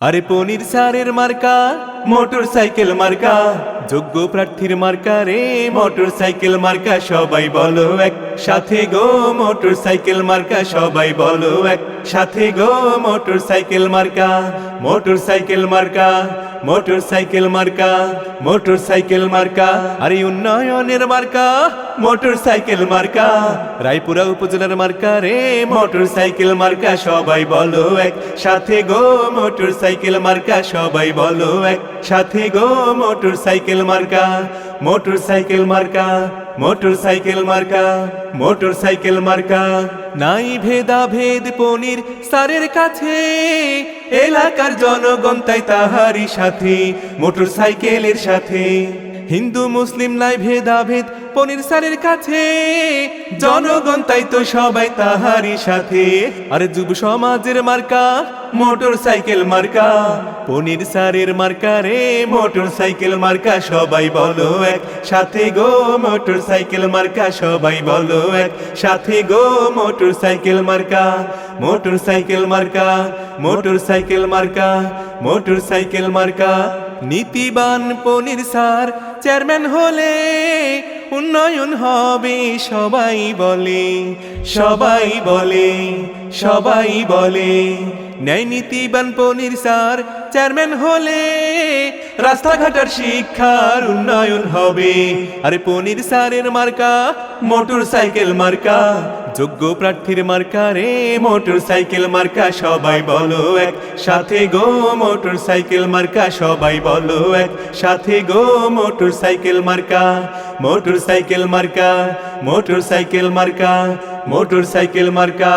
আরে পনির সারের মার্কা, মোটর সাইকেল মার্কা, যোগ্য প্রার্থীর মার্কা রে, মোটর সাইকেল মার্কা, সবাই বলো এক সাথে গো, মোটর সাইকেল মার্কা, সবাই বলো এক সাথে গো, মোটর সাইকেল মার্কা, মোটর সাইকেল মার্কা। মোটর সাইকেল মার্কা মোটর সাইকেল মার্কা, আরে উন্নয়নের মার্কা মোটর সাইকেল মার্কা। রায়পুরা উপজেলার মার্কা রে মোটর সাইকেল মার্কা, সবাই বলো এক। সাথে গো মোটর সাইকেল মার্কা, সবাই বলো এক। সাথে গো মোটর সাইকেল মার্কা মোটর সাইকেল মার্কা মোটর সাইকেল মার্কা মোটর সাইকেল মার্কা। নাই ভেদা ভেদ পনির সারের কাছে এলাকার জনগণ তাই তাহারি সাথে মোটর সাইকেলের সাথে। হিন্দু, মুসলিম নাই ভেদাভেদ, পনির সারের কাছে। জনগণ তাই তো সবাই তাহারই সাথে। আর যুব সমাজের মার্কা, মোটর সাইকেল মার্কা। পনির সারের মার্কা রে, মোটর সাইকেল মার্কা, সবাই বলো এক সাথে গো। মোটর সাইকেল মার্কা, সবাই বলো এক সাথে গো। মোটর সাইকেল মার্কা, মোটর সাইকেল মার্কা, মোটর সাইকেল মার্কা, মোটর সাইকেল মার্কা। নীতিবান পনির সার চেয়ারম্যান হলে উন্নয়ন হবে, সবাই বলে সবাই বলে সবাই বলে। ন্যায় নীতিবান পনির সার চেয়ারম্যান হলে রাস্তাঘাটার শিক্ষার উন্নয়ন হবে। আরে পনির সারের মার্কা মোটর সাইকেল মার্কা যোগ্য প্রার্থীর মার্কা রে মোটর সাইকেল মার্কা, সবাই বলো এক। সাথে গো মোটর সাইকেল মার্কা, সবাই বলো এক। সাথে গো মোটর সাইকেল মার্কা মোটর সাইকেল মার্কা মোটর সাইকেল মার্কা মোটর সাইকেল মার্কা।